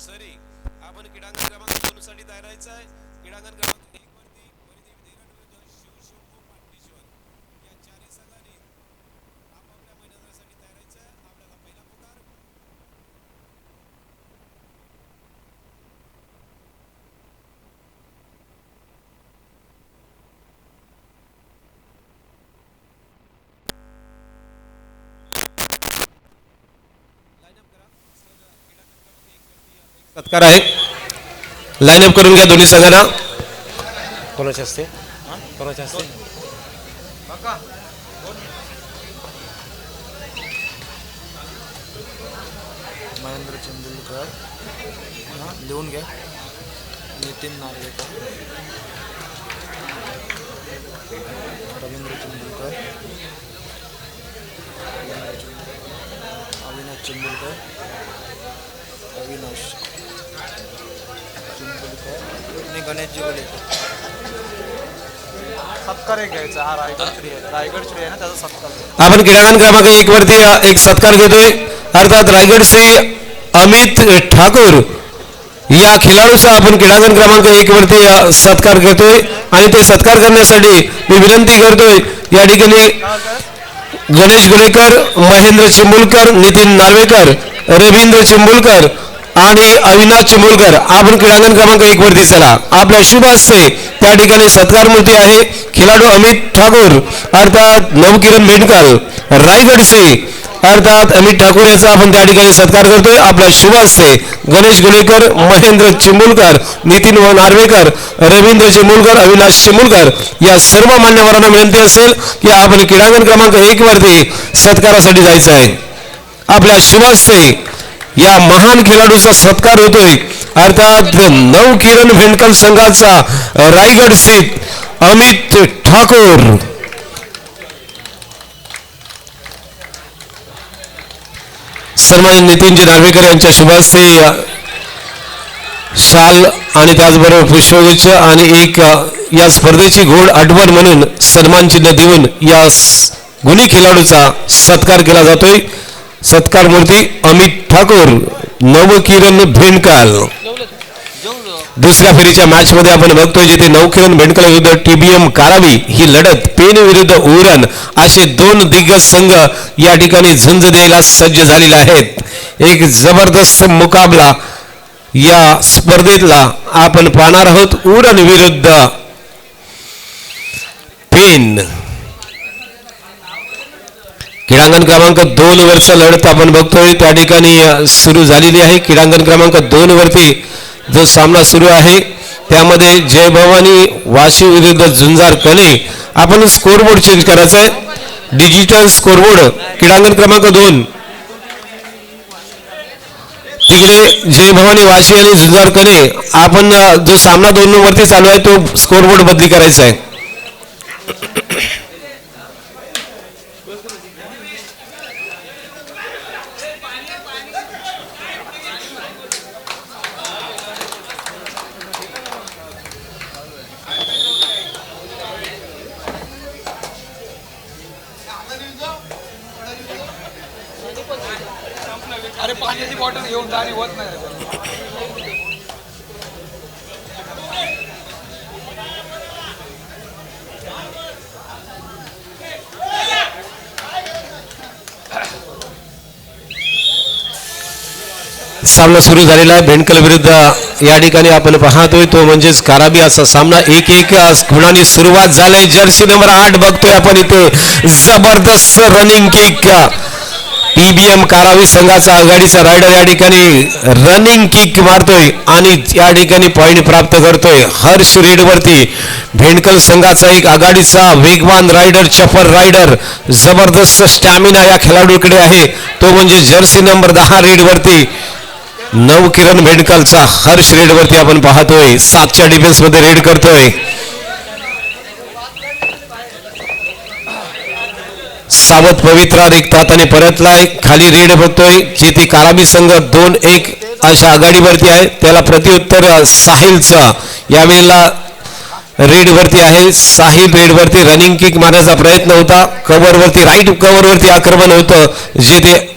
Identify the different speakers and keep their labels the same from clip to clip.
Speaker 1: सरी. आपण क्रीडांगण क्रमांक दोन साठी तयार राहायचं आहे. क्रीडांगण क्रमांक सत्कार आहे. लाईन अप करून घ्या दोन्ही संघांना
Speaker 2: कोणाचे असते? कोणाचे असते? महेंद्र चंदुलकर. हाँ लिहून घ्या. नितीन नार्वेकर. रवींद्र चंदुलकर. अविनाश चंदुलकर. अविनाश. आणि गणेशजी गोलेकर सत्कार एक घ्यायचा. हा रायगड श्री आहे रायगड श्री आहे ना त्याचा सत्कार.
Speaker 1: आपण क्रीडांगण क्रमांक एक वरती एक सत्कार घेतोय. अर्थात रायगड श्री अमित ठाकूर या खेळाडूचा आपण क्रीडांगण क्रमांक एक वरती सत्कार घेतोय. आणि ते सत्कार करण्यासाठी मी विनंती करतोय या ठिकाणी गणेश गुलेकर महेंद्र चिंबुलकर नितीन नार्वेकर रवींद्र चिंबुलकर आणि अविनाश चिंबुलकर आपण क्रीडांगण क्रमांक एक वरती चला. आपल्या शुभ हस्ते त्या ठिकाणी सत्कार मूर्ती आहे. खेळाडू अमित ठाकूर अर्थात नवकिरण भेंडकर रायगडचे अर्थात अमित ठाकूर याचा आपण त्या ठिकाणी सत्कार करतोय. आपला शुभ हस्ते गणेश गुलेकर महेंद्र चिंबुलकर नितीन नार्वेकर रवींद्र चिंबुलकर अविनाश चिंबुलकर या सर्व मान्यवरांना विनंती असेल की आपण क्रीडांगण क्रमांक एक वरती सत्कारासाठी जायचं आहे. आपल्या शुभ हस्ते या महान खेळाडूचा सत्कार होतोय. अर्थात नऊ किरण भेंडकर संघाचा रायगड स्थित अमित ठाकूर. सन्मानित नितीनजी नार्वेकर यांच्या शुभास्ते शाल आणि त्याचबरोबर पुष्पगुच्छ आणि एक या स्पर्धेची घोड आठवण म्हणून सन्मान चिन्ह देऊन या गुणी खेळाडूचा सत्कार केला जातोय. सत्कार मूर्ती अमित ठाकूर नवकिरण भेंडकाल. दुसऱ्या फेरीच्या मॅच मध्ये आपण बघतोय जिथे नवकिरण भेंडकल विरुद्ध टीबीएम कारावी ही लढत पेन विरुद्ध उरण असे दोन दिग्गज संघ या ठिकाणी झुंज द्यायला सज्ज झालेले आहेत. एक जबरदस्त मुकाबला या स्पर्धेतला आपण पाहणार आहोत. उरण विरुद्ध पेन क्रीडांगण क्रमांक दोन वरचा लढत आपण बघतोय. त्या ठिकाणी सुरू झालेली आहे. क्रीडांगण क्रमांक दोन वरती जो सामना सुरू आहे त्यामध्ये जय भवानी वाशी विरुद्ध झुंजार कणे. आपण स्कोरबोर्ड चेंज करायचा आहे. डिजिटल स्कोरबोर्ड क्रीडांगण क्रमांक दोन. तिकडे जय भवानी वाशी आणि झुंजार कणे. आपण जो सामना दोन वरती चालू आहे तो स्कोरबोर्ड बदली करायचा आहे. सामना सुरू झालेला आहे. भेंडकल विरुद्ध या ठिकाणी आपण पाहतोय तो म्हणजेच काराबी असा सामना. एक एक गुणांनी सुरुवात झाली. जर्सी नंबर आठ बघतोय आपण इथे. जबरदस्त रनिंग किक टीबीएम कारावी संघाचा आघाडीचा रायडर या ठिकाणी रनिंग किक मारतोय आणि या ठिकाणी पॉईंट प्राप्त करतोय. हर्ष रेडवरती. भेंडकल संघाचा एक आघाडीचा वेगवान रायडर चफर रायडर जबरदस्त स्टॅमिना या खेळाडूकडे आहे. तो म्हणजे जर्सी नंबर दहा रेडवरती. नव किरण भेंडकलचा हर्ष रेडवरती आपण पाहतोय. सातच्या डिफेन्समध्ये रेड करतोय. सावत पवित्रा एक ताताने परतलाय. खाली रेड बघतोय. जिथे कारामी संघ दोन एक अशा आघाडीवरती आहे. त्याला प्रत्युत्तर साहिलचा. यावेळेला रेड वरती आहे. साहिल रेड वरती. रनिंग किक मारण्याचा प्रयत्न होता. कव्हर वरती राईट कव्हर वरती आक्रमण होतं. जिथे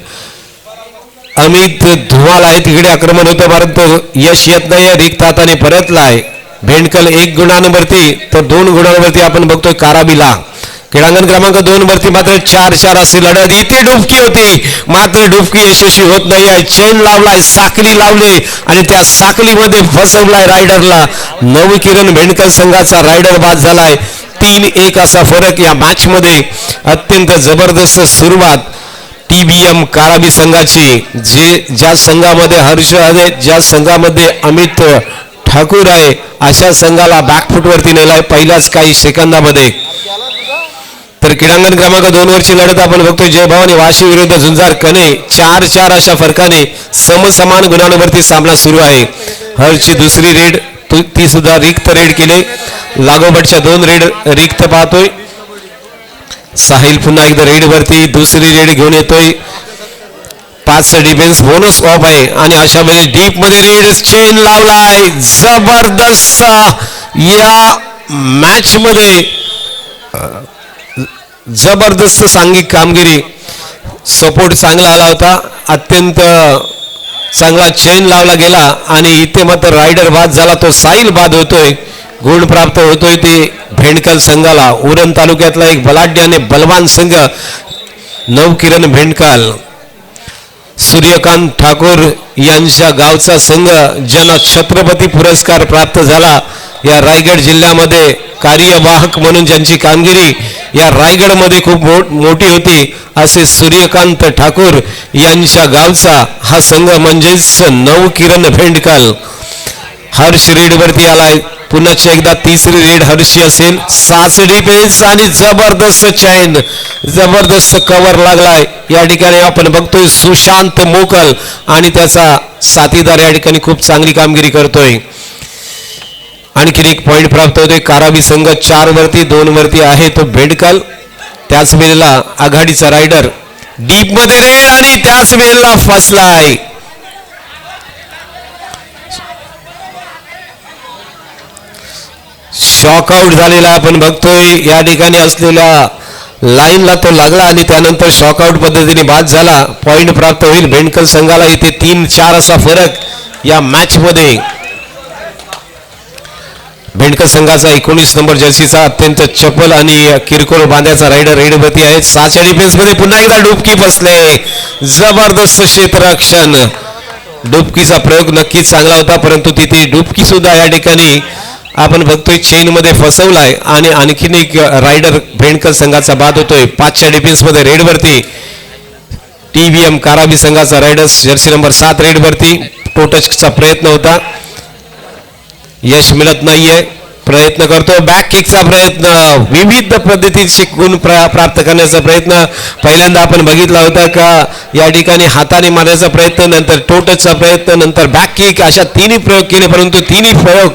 Speaker 1: अमित धुवाल आहे तिकडे आक्रमण होतं परंतु यश येत नाही रिक्त हाताने परतलाय. भेंडकल एक गुणांवरती तर दोन गुणांवरती आपण बघतोय काराबिला. क्रीडांगण क्रमांक दोन वरती मात्र चार चार अशी लढत. इथे डुबकी होती. मात्र डुबकी यशस्वी होत नाही आहे चेन लावलाय साखली लावली आणि त्या साखलीमध्ये फसवलाय रायडरला. नव किरण भेंडकल संघाचा रायडर बाद झालाय. तीन एक असा फरक या मॅच मध्ये. अत्यंत जबरदस्त सुरुवात. टी बी एम काराबी संघाची जे ज्या संघामध्ये हर्ष आहे ज्या संघामध्ये अमित ठाकूर आहे अशा संघाला बॅकफुटवरती नेलाय पहिल्याच काही सेकंदामध्ये. तर क्रीडांगण क्रमांक दोन वरची लढत आपण बघतोय. जय भवानी वाशी विरुद्ध झुंजार कने चार चार अशा फरकाने समसमान गुणांवरती सामना सुरू आहे. हर्षची दुसरी रेड ती सुद्धा रिक्त रेड केले. लागोबटच्या दोन रेड रिक्त पाहतोय. साहिल पुन्हा एकदा रेड वरती दुसरी रेड घेऊन येतोय. पाच डिफेन्स बोनस ऑफ आहे. आणि अशा मध्ये डीपमध्ये रेड चेन लावलाय. जबरदस्त या मॅच मध्ये जबरदस्त सांघिक कामगिरी. सपोर्ट चांगला आला होता. अत्यंत चांगला चेन लावला गेला. आणि इथे मात्र रायडर बाद झाला. तो साहिल बाद होतोय. गुण प्राप्त होतोय ते भेंडकल संघाला. उरण तालुक्यातला एक बलाढ्य आणि बलवान संघ नवकिरण भेंडकाल. सूर्यकांत ठाकूर यांच्या गावचा संघ ज्यांना छत्रपती पुरस्कार प्राप्त झाला या रायगड जिल्ह्यामध्ये कार्यवाहक म्हणून ज्यांची कामगिरी या रायगडमध्ये खूप मोठी होती असे सूर्यकांत ठाकूर यांच्या गावचा हा संघ म्हणजेच नवकिरण भेंडकाल. हर्ष रेडवरती आलाय. पुन्हा एकदा तिसरी रेड हर्षी असेल. सास डिफेन्स आणि जबरदस्त चैन जबरदस्त कवर लागलाय. या ठिकाणी आपण बघतोय सुशांत मोकल आणि त्याचा साथीदार या ठिकाणी खूप चांगली कामगिरी करतोय. आणखीन एक पॉइंट प्राप्त होतोय. कारावी संघ चार वरती दोन वरती आहे तो भेडकल. त्याच वेळेला आघाडीचा रायडर डीपमध्ये रेड आणि त्याच वेळेला फसलाय शॉकआउट झालेला आपण बघतोय. या ठिकाणी असलेल्या लाईनला तो लागला आणि त्यानंतर शॉकआउट पद्धतीने बाद झाला. पॉईंट प्राप्त होईल. भेंडकल संघाला इथे तीन चार असा फरक या मॅच मध्ये. भेंडकर संघाचा एकोणीस नंबर जर्सीचा अत्यंत चपल आणि किरकोळ बांध्याचा रायडर रेडवती आहे साच्या डिफेन्समध्ये पुन्हा एकदा डुबकी बसले. जबरदस्त क्षेत्ररक्षण. डुबकीचा प्रयोग नक्कीच चांगला होता परंतु तिथे डुबकी सुद्धा या ठिकाणी आपण बघतोय चेन मध्ये फसवलाय आणि आणखीन एक रायडर भेंडकर संघाचा बाद होतोय. पाचच्या डिफेन्समध्ये रेडवरती टी व्ही एम काराबी संघाचा रायडर्स जर्सी नंबर सात रेडवरती टोटचचा प्रयत्न होता. यश मिळत नाहीये. प्रयत्न करतो. बॅक किकचा प्रयत्न विविध पद्धतीत शिकून प्रा- प्राप्त करण्याचा प्रयत्न. पहिल्यांदा आपण बघितला होता का या ठिकाणी हाताने मारण्याचा प्रयत्न नंतर टोटचा प्रयत्न नंतर बॅक किक अशा तिन्ही प्रयोग केले परंतु तिन्ही प्रयोग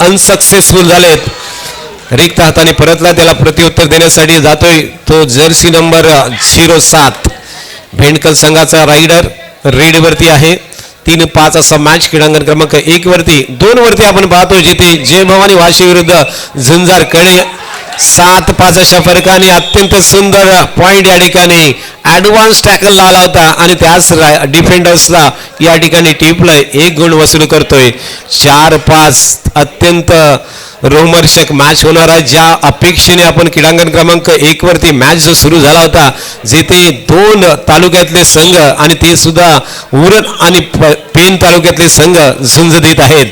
Speaker 1: अनसक्सेसफुल झालेत. रिक्त हाताने परतला त्याला प्रत्युत्तर देण्यासाठी जातोय तो जर्सी नंबर झिरो सात. भेंडकल संघाचा रायडर रेडवरती आहे. तीन पाच असा मॅच क्रीडांगण क्रमांक एक वरती दोन वरती आपण पाहतो जिथे जय भवानी वाशी विरुद्ध झुंजार कणे सात पाच अशा फरकाने अत्यंत सुंदर पॉइंट या ठिकाणी ऍडव्हान्स टॅकल लावला होता आणि त्याच डिफेंडर्सला या ठिकाणी टिपलंय एक गुण वसूल करतोय. चार पाच अत्यंत रोमर्षक मॅच होणार आहे. ज्या अपेक्षेने आपण क्रीडांगण क्रमांक एक वरती मॅच जो सुरू झाला होता जेथे दोन तालुक्यातले संघ आणि ते सुद्धा उरण आणि प- पेन तालुक्यातले संघ झुंज देत आहेत.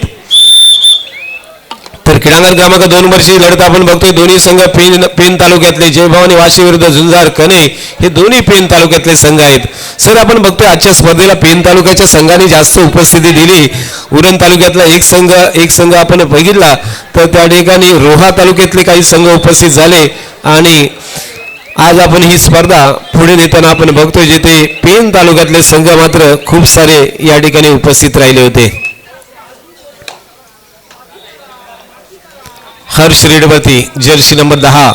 Speaker 1: तर क्रमांक दोन वर्षी लढत आपण बघतोय. दोन्ही संघ पेन पेन तालुक्यातले जयभवानी वाशी विरुद्ध झुंजार कने हे दोन्ही पेन तालुक्यातले संघ आहेत. सर आपण बघतोय आजच्या स्पर्धेला पेन तालुक्याच्या संघाने जास्त उपस्थिती दिली. उरण तालुक्यातला एक संघ एक संघ आपण बघितला. तर त्या ठिकाणी रोहा तालुक्यातले काही संघ उपस्थित झाले आणि आज आपण ही स्पर्धा पुढे नेताना आपण बघतोय जिथे पेन तालुक्यातले संघ मात्र खूप सारे या ठिकाणी उपस्थित राहिले होते. हर्ष रेडवरती जर्सी नंबर दहा.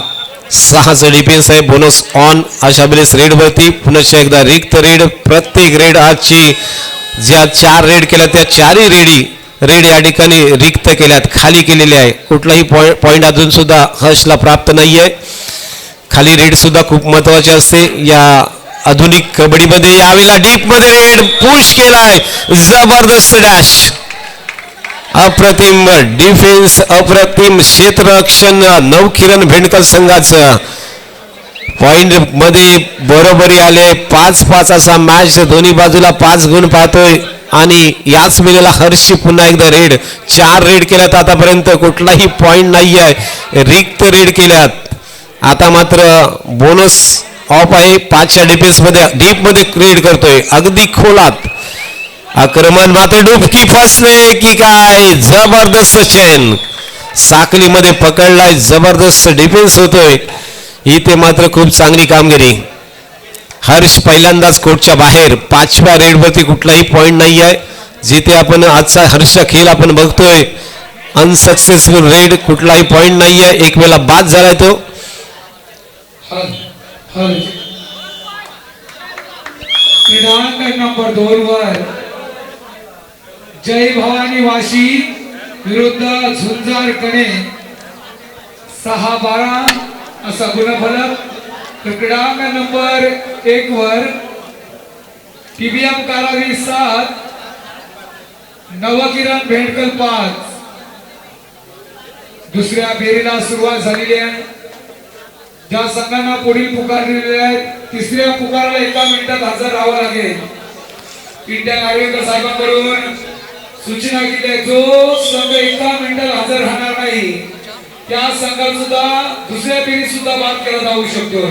Speaker 1: सहाचं डिफेन्स आहे बोनस ऑन. अशा वेळेस रेडवरती पुन्हा एकदा रिक्त रेड. प्रत्येक रेड आजची ज्या चार रेड केल्या त्या चारही रेडी रेड या ठिकाणी रिक्त केल्यात खाली केलेले आहे. कुठलाही पॉइंट अजून सुद्धा हर्षला प्राप्त नाही आहे खाली रेड सुद्धा खूप महत्वाची असते. या आधुनिक कबड्डीमध्ये यावेळेला डीपमध्ये रेड पुश केलाय. जबरदस्त डॅश अप्रतिम डिफेन्स अप्रतिम क्षेत्ररक्षण नवकिरण भेंडकर संघाचं. पॉइंटमध्ये बरोबरी आले पाच पाच असा मॅच दोन्ही बाजूला पाच गुण पाहतोय. आणि याच वेळेला हर्षी पुन्हा एकदा रेड चार रेड केल्यात आतापर्यंत कुठलाही पॉइंट नाही आहे रिक्त रेड केल्यात. आता मात्र बोनस ऑफ आहे. पाचच्या डिफेन्समध्ये डीपमध्ये रेड करतोय. अगदी खोलात. आक्रमण मात्र डुबकी फसले की काय? जबरदस्त चेन. साखलीमध्ये पकडलाय जबरदस्त डिफेन्स होतोय. इथे मात्र खूप चांगली कामगिरी. हर्ष पहिल्यांदाच कोर्टच्या बाहेर. पाचव्या रेडवरती कुठलाही पॉईंट नाही आहे जिथे आपण आजचा हर्षचा खेळ आपण बघतोय अनसक्सेसफुल रेड कुठलाही पॉईंट नाही आहे एक वेळा बाद झालाय तो.
Speaker 3: क्रीडांगण नंबर दोन वर. जय भवानी वाशी विरुद्ध झुंजार कणे सहा बारा असा गुणफलक तर नंबर एक वर टीबीएम कारागिरी सात नवकिरण भेंडकल पाच. दुसऱ्या फेरीला सुरुवात झालेली आहे. ज्या संघांना पुढील पुकार दिलेले आहेत तिसऱ्या पुकाराला एका मिनिटात हजर राहावं लागेल. इंडिया आरोग्य साहेबांकडून सूचना केली आहे जो संघ एका मिनिटात हजर राहणार नाही त्या संघात सुद्धा दुसऱ्या फेरीत सुद्धा बाद केला जाऊ शकतो.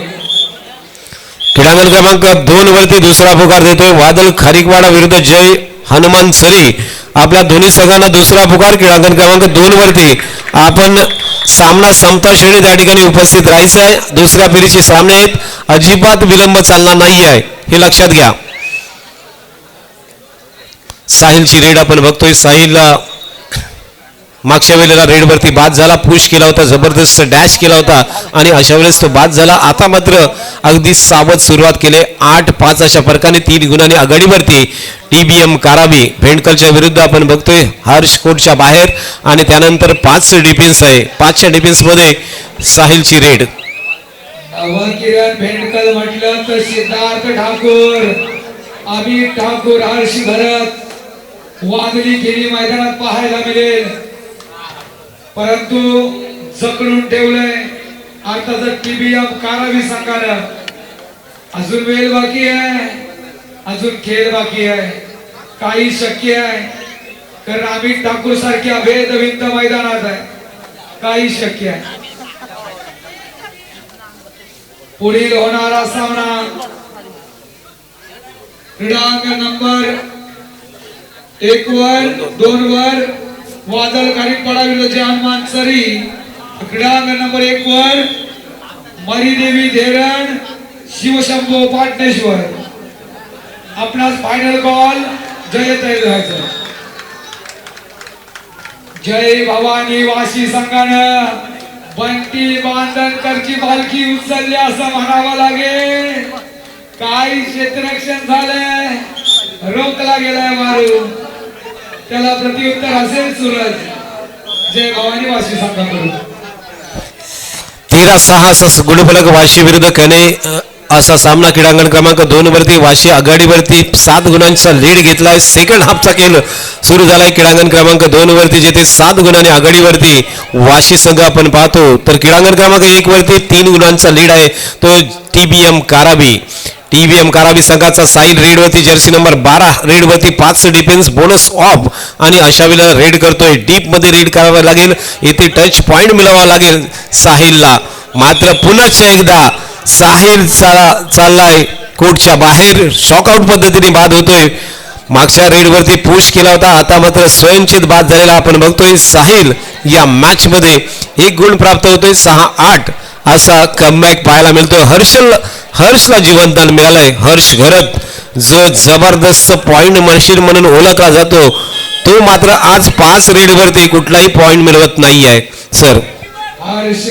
Speaker 1: क्रीडांगण क्रमांक दोन वरती दुसरा पुकार देतोय. वादल खारिकवाडा विरुद्ध जय हनुमान सरी. आपल्या दोन्ही संघांना दुसरा पुकार. क्रीडांगण क्रमांक दोन वरती आपण सामना समता श्रेणी त्या ठिकाणी उपस्थित राहायचं आहे दुसऱ्या फेरीचे सामने आहेत. अजिबात विलंब चालणार नाही आहे हे लक्षात घ्या. साहिलची रेड आपण बघतोय. साहिलला मागच्या वेळेला रेडवरती बाद झाला पुश केला होता जबरदस्त डॅश केला होता आणि अशा वेळेस तो बाद झाला. आता मात्र अगदी सावध सुरुवात केले. आठ पाच अशा फरकाने तीन गुणांनी आघाडीवरती टीबीएम काराबी भेंडकलच्या विरुद्ध आपण बघतोय. हर्ष कोटच्या बाहेर आणि त्यानंतर पाच डिफेन्स आहे. पाचच्या डिफेन्समध्ये साहिलची रेड.
Speaker 3: भेंडकल म्हटलं तर सिद्धार्थ ठाकूर अमित ठाकूर हर्ष भरत. वांगली खेळी मैदानात पाहायला मिळेल. परंतु जकडून ठेवलंय अर्थात टीबीएम कारावी संघानं. अजून वेळ बाकी आहे. अजून खेळ बाकी आहे. काही शक्य आहे. कारण आम्ही ठाकूर सारख्या भेदभिंत मैदानात आहे. काही शक्य आहे. पुढील होणारा सामना. क्रीडांगण नंबर एक वर दोन वर वादळ गारिकपाडा विरुद्ध हनुमान सरी. क्रीडांगण नंबर एक वर मरीदेवी धेरण शिवशंभू पाटणेश्वर. आपणास फायनल कॉल जय तय जय भवानी वाशी संघानं बंटी बांधणकरची पालखी उचलली असं म्हणावं लागेल. काही क्षेत्ररक्षण झालंय. रोखला गेलाय मारू त्याला प्रतिउत्तर असेल सूरज. जय भवानी वाशी संघाकडून
Speaker 1: तेरा सहा असा गुणफलक वाशी विरुद्ध कने असा सामना क्रीडांगण क्रमांक दोन वरती वाशी आघाडीवरती सात गुणांचा लीड घेतलाय. सेकंड हाफचा खेळ सुरू झालाय. क्रीडांगण क्रमांक दोन वरती जेथे सात गुणांनी आघाडीवरती वाशी संघ आपण पाहतो. तर क्रीडांगण क्रमांक एक वरती तीन गुणांचा लीड आहे. तो टीबीएम काराबी. टीव्हीएम कारावी संघाचा साईल रेडवरती जर्सी नंबर बारा रेडवरती पाच डिफेन्स बोनस ऑफ आणि अशा वेळेला रेड करतोय. डीपमध्ये रेड करावा लागेल. येथे टच पॉइंट मिळावा लागेल साहिलला. मात्र पुनश्च एकदा साहिल चाला चाललाय कोर्टच्या बाहेर. शॉकआउट पद्धतीने बाद होतोय. मागच्या रेडवरती पुश केला होता. आता मात्र स्वयंचित बाद झालेला आपण बघतोय. साहिल या मॅच मध्ये एक गुण प्राप्त होतोय. सहा आठ असा कमबॅक पाहायला मिळतोय. हर्षल हर्षला जीवनदान मिळालंय. हर्ष घरत जो जबरदस्त पॉइंट मशीन म्हणून ओळखला जातो तो मात्र आज पाच रेडवरती कुठलाही पॉइंट मिळवत नाही आहे सर.
Speaker 3: हर्ष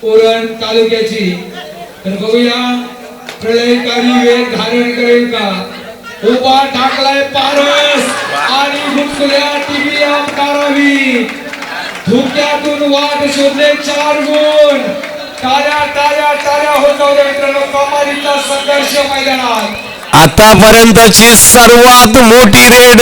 Speaker 3: पूर्ण तालुक्याची. तर बघूया प्रलयकारी वेग धारण करेल का? उभा टाकलाय पारस आणि टीव्ही कारावी धुक्यातून वाट शोधले चार गुण. टाळ्या टाळ्या टाळ्या होत जाऊ मित्रांनो. कमालीचा संघर्ष मैदानात.
Speaker 1: आतापर्यंतची सर्वात मोठी रेड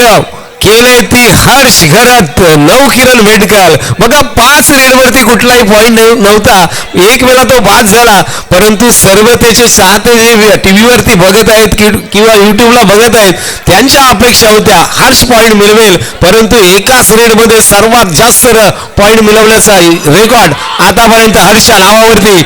Speaker 1: केलंय ती हर्ष घरात नऊ किरण भेटकाल बघा पाच रेडवरती कुठलाही पॉईंट नव्हता. एक वेळा तो बाद झाला परंतु सर्व त्याचे चाहते जे टीव्हीवरती बघत आहेत कि- किंवा युट्यूबला बघत आहेत त्यांच्या अपेक्षा होत्या हर्ष पॉईंट मिळवेल. परंतु एकाच रेडमध्ये सर्वात जास्त पॉईंट मिळवण्याचा रेकॉर्ड आतापर्यंत हर्षच्या नावावरती.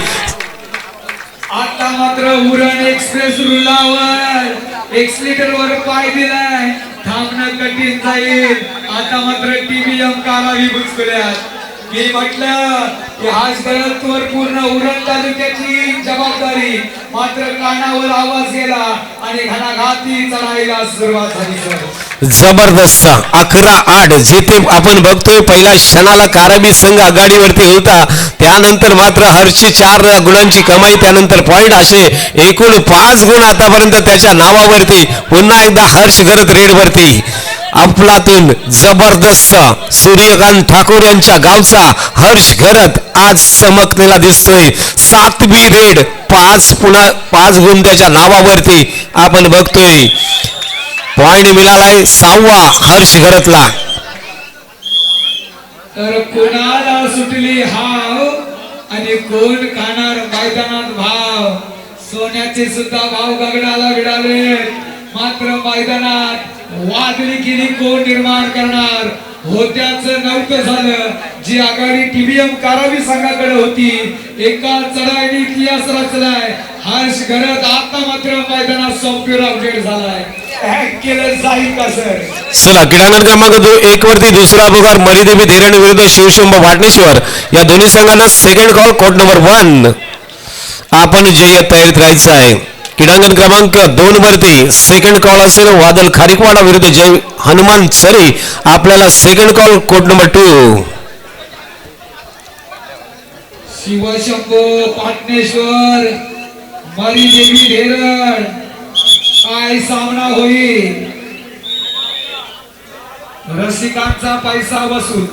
Speaker 3: आता मात्र उरण एक्सप्रेस रुलावर एक्सलेटर वर पाय दिलाय. थांबणं कठीण जाईल. आता मात्र टीव्हीएम कारावी बुचकल्यात मी म्हटलं की आज गरजवर पूर्ण उरण तालुक्याची जबाबदारी मात्र कानावर आवाज गेला आणि घणाघाती चढायला सुरुवात झाली सर.
Speaker 1: जबरदस्त अकरा आठ. जिथे आपण बघतोय पहिल्या क्षणाला काराबी संघ आघाडीवरती होता. त्यानंतर मात्र हरशी चार गुणांची कमाई त्यानंतर पॉईंट असे एकूण पाच गुण आतापर्यंत त्याच्या नावावरती. पुन्हा एकदा हर्ष करत रेडवरती. आपलातून जबरदस्त सूर्यकांत ठाकूर यांच्या गावचा हर्ष घरत आज चमकलेला दिसतोय. सातवी रेड पाच पुन्हा पाच गुण त्याच्या नावावरती आपण बघतोय. पॉइंट मिळालाय सहावा हर्ष घरतला.
Speaker 3: तर कोणाला सुटली हाव आणि कोण खाणार मैदानात भाव? सोन्याचे सुद्धा भाव गगडाला भिडाले मात्र मैदानात वादळी केली कोण निर्माण करणार? होत्याच नव्हतं झालं. जी आघाडी टीबीएम कारावी संघाकडे होती एका चढाईने इतिहास रचलाय. हर्ष घरात आता मात्र मैदानात सॉफ्टवेअर अपडेट झालाय.
Speaker 1: चला क्रीडांगण क्रमांक दो एक वरती दुसरा पुकार मरिदेवी धीरण विरुद्ध शिवशंभ वाटणेश्वर. या दोन्ही संघांना second call court number one आपण जय तयारीत राहायचं आहे. क्रीडांगण क्रमांक दोन वरती सेकंड कॉल असेल. वादल खारिकवाडा विरुद्ध जय हनुमान सरी. आपल्याला second call court number two
Speaker 3: Shivshambho Pataneshwar Maridevi Dheran. काय सामना होईल? रसिकांचा पैसा वसूल.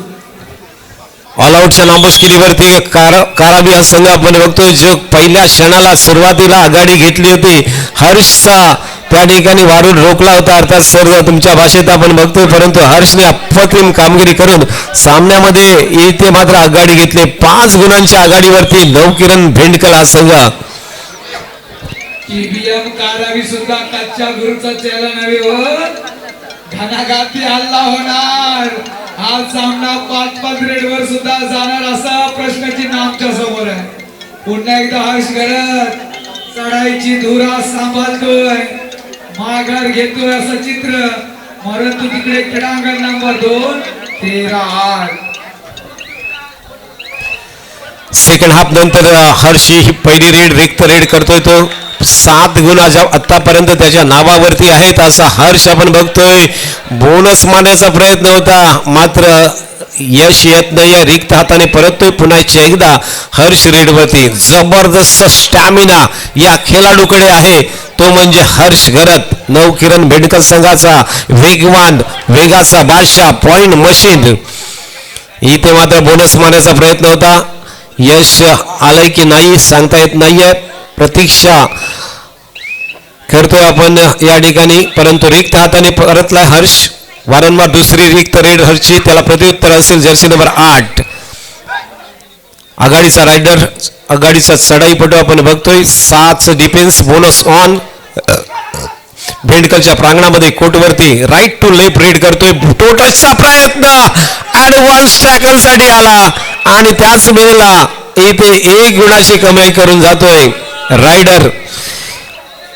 Speaker 1: ऑल आउटच्या नामोस्किरीवरती कार काराबी हा संघ आपण बघतोय. जो पहिल्या क्षणाला सुरुवातीला आघाडी घेतली होती हर्षचा त्या ठिकाणी वाढून रोखला होता. अर्थात सर तुमच्या भाषेत आपण बघतोय परंतु हर्षने अप्रतिम कामगिरी करून सामन्यामध्ये इथे मात्र आघाडी घेतली. पाच गुणांच्या आघाडीवरती नवकिरण भेंडकल हा संघ.
Speaker 3: टीबीएम कारावी सुद्धा कच्च्या गुरुचा हल्ला होणार. हा सामना पाच पाच रेड वर सुद्धा जाणार असा प्रश्नचिन्ह आमच्यासमोर आहे. पुन्हा एकदा हर्ष करत चढायची धुरा सांभाळतोय. माघार घेतोय असं चित्र. परंतु तिकडे क्रीडांगण नंबर दोन तेरा आठ.
Speaker 1: सेकंड हाफ नंतर हर्षी ही पहिली रेड रिक्त रेड करतोय तो. सात गुण ज्या आत्तापर्यंत त्याच्या नावावरती आहेत असा हर्ष आपण बघतोय. बोनस मारण्याचा प्रयत्न होता मात्र यश येत नाही रिक्त हाताने परततोय पुन्हा एकदा. हर्ष रेडवरती. जबरदस्त स्टॅमिना या खेळाडूकडे आहे. तो म्हणजे हर्ष घरत नवकिरण मेडिकल संघाचा वेगवान वेगाचा बादशाह पॉइंट मशीन इथे मात्र बोनस मारण्याचा प्रयत्न होता. यश आलंय की नाही सांगता येत नाहीये. प्रतीक्षा करतोय आपण या ठिकाणी. परंतु रिक्त हाताने परतलाय हर्ष. वारंवार दुसरी रिक्त रेड हर्षची. त्याला प्रत्युत्तर असेल जर्सी नंबर आठ. आघाडीचा रायडर आघाडीचा चढाईपटू आपण बघतोय. सात डिफेन्स बोनस ऑन भेंडकरच्या प्रांगणामध्ये कोटवरती राईट टू लेफ्ट रेड करतोय. टोटसचा प्रयत्न. ऍडव्हान्स टॅकलसाठी आला. आणि त्याच वेळेला इथे एक गुणाची कमाई करून जातोय. रायडर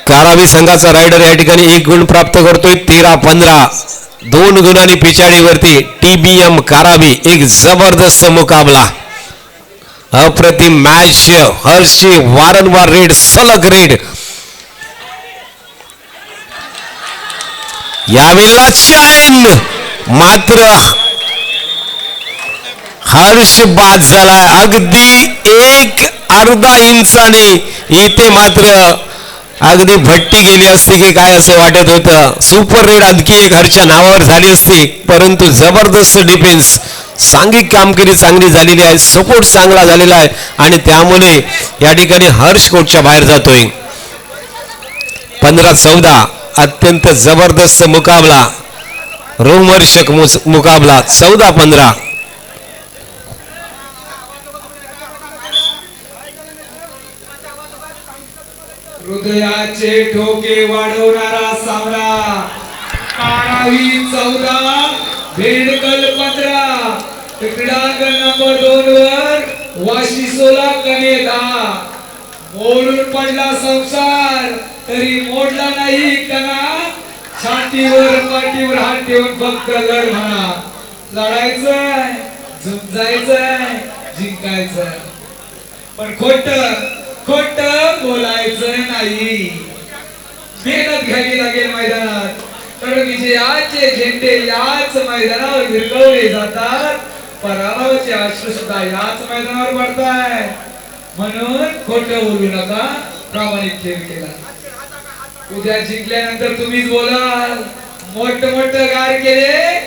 Speaker 1: कारावी संघाचा रायडर या ठिकाणी एक गुण प्राप्त करतोय तेरा पंधरा. दोन गुणांनी पिछाडीवरती टीबीएम कारावी एक जबरदस्त मुकाबला. अप्रतिम मॅच हर्षी वारंवार रेड सलग रेड. यावेळेला चैन मात्र हर्ष बाद झालाय. अगदी एक अर्धा इंचाने इथे मात्र अगदी भट्टी गेली असती की काय असं वाटत होतं. सुपर रेड आणखी एक हरच्या नावावर झाली असती. परंतु जबरदस्त डिफेन्स सांघिक कामगिरी चांगली झालेली आहे. सपोर्ट चांगला झालेला आहे. आणि त्यामुळे या ठिकाणी हर्ष कोटच्या बाहेर जातोय. पंधरा चौदा अत्यंत जबरदस्त मुकाबला. रोमर्षक मुकाबला. चौदा पंधरा.
Speaker 3: हृदयाचे ठोके वाढवणारा सामना. कारावी चौदा भेडकल पंधरा. क्रीडांगण नंबर दोन वर वाशी सोला कने दहा. मोडून पडला संसार तरी मोडला नाही कणा. छातीवर पाठीवर हात ठेवून फक्त लढ म्हणा. लढायचंय झुंजायचंय जिंकायचंय. पण खोट खोट बोलायचं नाही. मेहनत घ्यावी लागेल मैदानात. तर विजयाचे झेंडे याच मैदानावर विरगवले जातात. पराभवाचे अश्रू सुद्धा याच मैदानावर पडताय. म्हणून खोट बोलू नका. प्रामाणिक खेळ केला. उद्या जिंकल्यानंतर तुम्हीच बोलाल. मोठ मोठ गार केले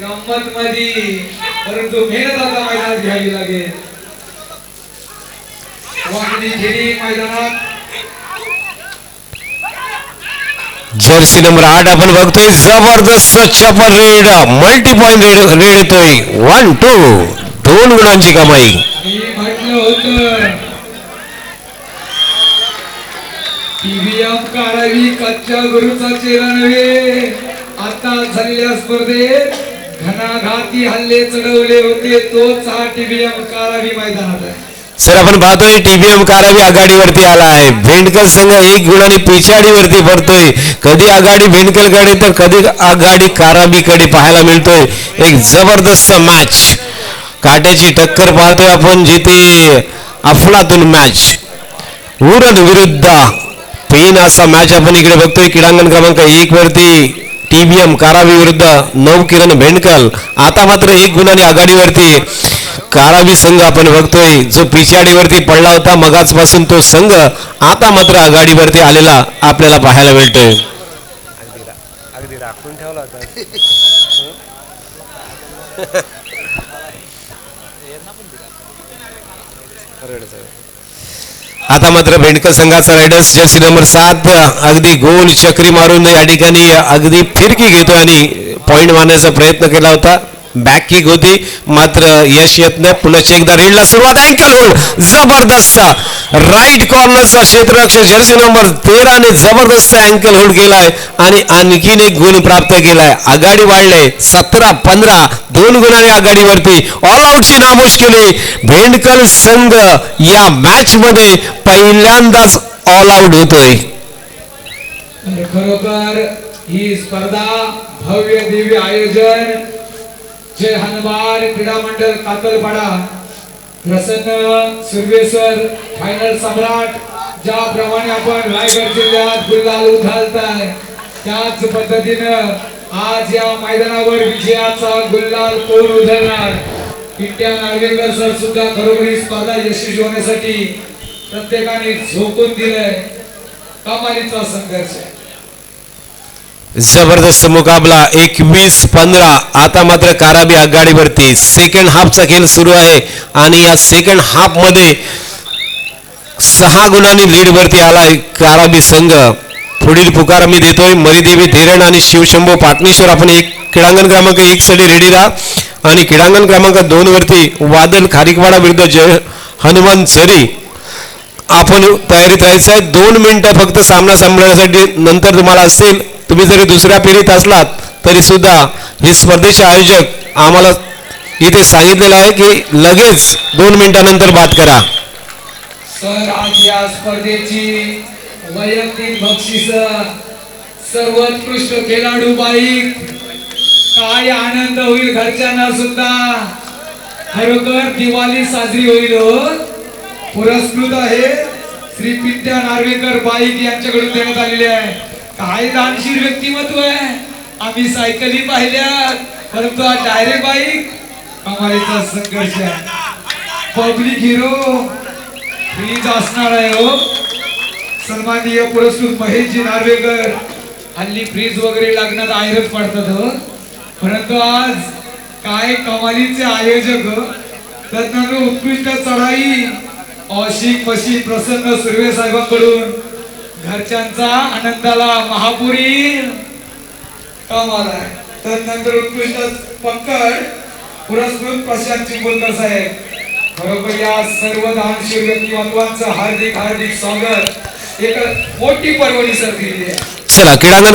Speaker 3: गंमत मधी परंतु मेहनत आता मैदानात घ्यावी लागेल.
Speaker 1: जर्सी नंबर आठ आपण बघतोय जबरदस्त चपर raid multi point raid raid येतोय. वन टू दोन गुणांची कमाई.
Speaker 3: काढावी कच्च्या गुरुचा चेहरा नव्हे. आता झालेल्या स्पर्धेत घणाघाती हल्ले चढवले होते तोच हा टीव्हीएम काढावी मैदानात आहे.
Speaker 1: सर आपण पाहतोय टीबीएम कारावी आघाडीवरती आला आहे. भेंडकल संघ एक गुणाने पिछाडीवरती पडतोय. कधी आघाडी भेंडकलकडे तर कधी आघाडी काराबीकडे पाहायला मिळतोय. एक जबरदस्त मॅच काट्याची टक्कर पाहतोय आपण जिथे अफलातून मॅच उरण विरुद्ध पेन असा मॅच आपण इकडे बघतोय. क्रीडांगण क्रमांक एक वरती टीबीएम कारावी विरुद्ध नऊ किरण भेंडकल आता मात्र एक गुणाने आघाडीवरती कारावी संघ आपण बघतोय. जो पिछाडीवरती पडला होता मगाचपासून तो संघ आता मात्र आघाडीवरती आलेला आपल्याला पाहायला मिळतोय. आता मात्र भेंडकर संघाचा रायडर्स जर्सी नंबर सात अगदी गोल चक्री मारून या ठिकाणी अगदी फिरकी घेतो आणि पॉइंट मारण्याचा प्रयत्न केला होता. बॅक किक होती. मात्र यश येत नाही. पुन्हा एकदा रेडला सुरुवात. अँकल होल जबरदस्त. राईट कॉर्नरचा क्षेत्ररक्षक जर्सी नंबर तेराने जबरदस्त अँकल होल्ड केलाय. आणि आणखीन एक गुण प्राप्त केलाय. आघाडी वाढले. सतरा पंधरा दोन गुणाने आघाडीवरती. ऑल आउटची नामोश केली. भेंडकल संघ या मॅच मध्ये पहिल्यांदाच ऑल आउट होतोय.
Speaker 3: खरोखर ही स्पर्धा भव्य दिव्य आयोजन जय हनुमान क्रीडा मंडळ कातलपाडा. प्रसन्न सुर्वेश्वर फायनल सम्राट ज्याप्रमाणे आपण रायगड जिल्ह्यात गुलाल उधळताय त्याच पद्धतीनं आज या मैदानावर विजयाचा गुल्लाल कोण उधळणार? पिंट्या नार्वेकर सर सुद्धा खरोखर स्पर्धा यशस्वी होण्यासाठी प्रत्येकाने झोकून दिलंय. कमालीचा संघर्ष. आहे
Speaker 1: जबरदस्त मुकाबला एकवीस पंधरा. आता मात्र काराबी आघाडीवरती सेकंड हाफचा खेळ सुरू आहे. आणि या सेकंड हाफमध्ये सहा गुणांनी लीडवरती आला आलाय काराबी संघ. पुढील पुकार मी देतोय. मरीदेवी धीरण आणि शिवशंभू पाटणेश्वर. आपण एक क्रीडांगण क्रमांक एक साठी रेडी राहा. आणि क्रीडांगण क्रमांक दोन वरती वादल खारिकवाडा विरुद्ध जय हनुमान झरी आपण तयारीत राहायचं आहे. दोन मिनिटं फक्त सामना सांभाळण्यासाठी नंतर तुम्हाला असेल. तुम्ही जरी दुसऱ्या फेरीत असलात तरी सुद्धा हे स्पर्धेचे आयोजक आम्हाला इथे सांगितलेलं आहे की लगेच दोन मिनिटानंतर बात करा.
Speaker 3: सर आज या स्पर्धेची वैयक्तिक बक्षीस सर्वोत्कृष्ट खेळाडू बाईक काय आनंद होईल घरच्यांना सुद्धा. खरोखर दिवाळी साजरी होईल हो. पुरस्कृत आहे श्री पित्या नार्वेकर बाईक यांच्याकडून देण्यात आलेले आहे. काय दानशीर व्यक्तिमत्व आहे. आम्ही सायकली पाहिल्या परंतु हा डायरेक्ट बाईक कमालीचा संघर्ष आहे. पब्लिक हिरो फ्रीज असणार आहे हो. सन्माननीय पुरस्कृत महेशजी नार्वेकर. हल्ली फ्रीज वगैरे लागण्यात आयरच पडतात हो. परंतु आज काय कमालीचे आयोजक हो. तज्ञांना उत्कृष्ट चढाई. औशिक पशी प्रसन्न सुर्वे साहेबांकडून घरच्यांचा आनंदाला महापुरी. कमाल आहे तदनंतर उत्कृष्ट पक्कड पुरस्कृत प्रशांत चिंबोलकर साहेब. बरोबर या सर्व दानशीर व्यक्तिमत्वांचं हार्दिक हार्दिक स्वागत. एक मोठी पर्वणी सर दिली आहे.
Speaker 1: चला क्रीडांगण